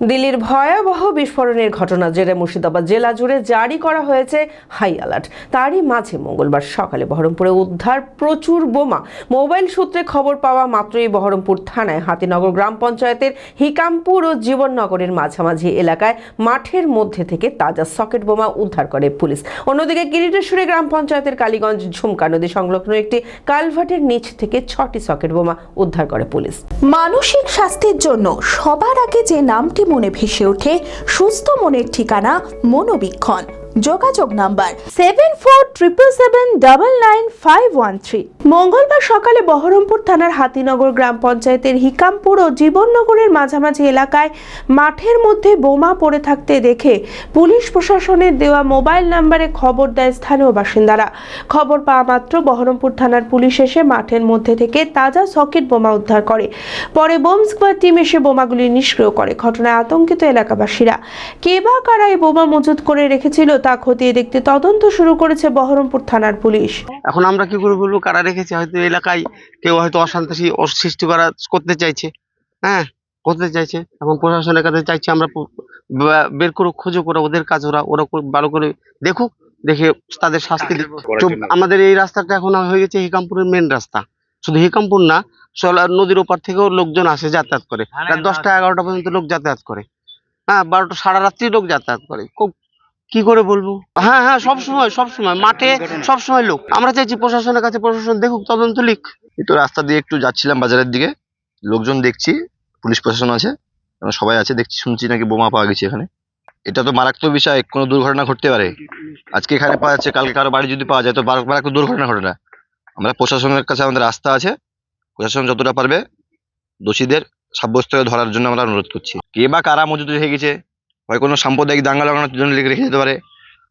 দিল্লির ভয়াবহ বিস্ফোরণের ঘটনা জেরে মুর্শিদাবাদ জেলা জুড়ে জারি করা হয়েছে হাই অ্যালার্ট। তারই মাঝে মঙ্গলবার সকালে বহরমপুরে উদ্ধার প্রচুর বোমা। মোবাইল সূত্রে খবর পাওয়া মাত্রই বহরমপুর থানায় হাতিনগর গ্রাম পঞ্চায়েতের হিকামপুর ও জীবননগরের মাঝামাঝি এলাকায় মাঠের মধ্যে থেকে তাজা সকেট বোমা উদ্ধার করে পুলিশ। অন্যদিকে কিরিটেশ্বরী গ্রাম পঞ্চায়েতের কালীগঞ্জ ঝুমকা নদী সংলগ্ন একটি কালভার্টের নিচ থেকে ছটি সকেট বোমা উদ্ধার করে পুলিশ। মানসিক স্বাস্থ্যের জন্য সবার আগে যে নামটি মনে ভেসে ওঠে সুস্থ মনের ঠিকানা মনোবীক্ষণ। যোগাযোগ number seven four triple seven double nine five one three মঙ্গলবার সকালে বহরমপুর থানার হাতিনগর গ্রাম পঞ্চায়েতের হিকামপুর ও জীবননগরের মাঝামাঝি এলাকায় মাঠের মধ্যে বোমা পড়ে থাকতে দেখে পুলিশ প্রশাসনের দেওয়া মোবাইল নাম্বারে খবর দেয় স্থানীয় বাসিন্দারা। খবর পাওয়া মাত্র বহরমপুর থানার পুলিশ এসে মাঠের মধ্যে থেকে তাজা সকেট বোমা উদ্ধার করে। পরে বোম স্কোয়াড টিম এসে বোমাগুলি নিষ্ক্রিয় করে। ঘটনায় আতঙ্কিত এলাকাবাসীরা। কে বা কারা এই বোমা মজুত করে রেখেছিল তা খতিয়ে দেখতে তদন্ত শুরু করেছে বহরমপুর থানার পুলিশ। এখন আমরা কি করে বলব কারা রেখেছে? হয়তো এলাকায় কেউ হয়তো অশান্তি সৃষ্টি করা করতে চাইছে। হ্যাঁ করতে চাইছে। এবং প্রশাসনের কাছে চাইছি আমরা বের করুক খোঁজো করে ওদের কাজ ওরা ওরা ভালো করে দেখুক দেখে তাদের শাস্তি দেব তো আমাদের এই রাস্তাটা এখন হয়ে গেছে হিকামপুরের মেন রাস্তা। শুধু হিকামপুর না সোলার নদীর ওপার থেকেও লোকজন আসে যাতায়াত করে। রাত দশটা এগারোটা পর্যন্ত লোক যাতায়াত করে। হ্যাঁ বারোটা সারা রাত্রি লোক যাতায়াত করে। খুব কি করে বলব? হ্যাঁ হ্যাঁ সব সময় সব সময়, মাঠে সব সময় লোক। আমরা চাইছি প্রশাসনের কাছে প্রশাসন দেখুক, তদন্ত লিখ। এই রাস্তা দিয়ে একটু যাচ্ছিলাম বাজারের দিকে। লোকজন দেখছি, পুলিশ প্রশাসন আছে সবাই আছে, দেখছি, শুনছি নাকি বোমা পাওয়া গেছে এখানে। এটা তো মারাত্মক বিষয়, কোনো দুর্ঘটনা ঘটতে পারে। আজকে এখানে পাওয়া যাচ্ছে, কালকে কারও বাড়ি যদি পাওয়া যায়, তো মারাত্মক দুর্ঘটনা ঘটে না। আমরা প্রশাসনের কাছে আমাদের রাস্তা আছে, প্রশাসন যতটা পারবে দোষীদের সাব্যস্ত ধরার জন্য আমরা অনুরোধ করছি। কে বা কারা মজুদ হয়ে গেছে হয় কোনো সাম্প্রদায়িক দাঙ্গা লাগানোর জন্য রেখে যেতে পারে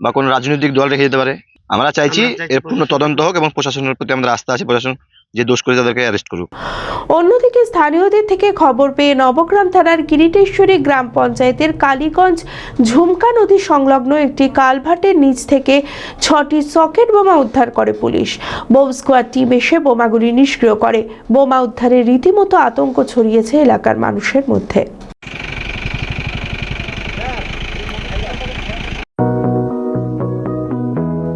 বা কোনো রাজনৈতিক দল রেখে যেতে পারে আমরা চাইছি এর পূর্ণ তদন্ত হোক এবং প্রশাসনের প্রতি আমাদের আস্থা আছে প্রশাসন যে দোষ করে তাদেরকে অ্যারেস্ট করুক। অন্যদিকে স্থানীয়দের থেকে খবর পেয়ে নবগ্রাম থানার কিরিটেশ্বরী গ্রাম পঞ্চায়েতের কালীগঞ্জ ঝুমকা নদী সংলগ্ন একটি কালভার্টের নিচ থেকে ছটি সকেট বোমা উদ্ধার করে পুলিশ। বোম স্কোয়াড টিম এসে বোমাগুলি নিষ্ক্রিয় করে। বোমা উদ্ধারে রীতিমতো আতঙ্ক ছড়িয়েছে এলাকার মানুষের মধ্যে।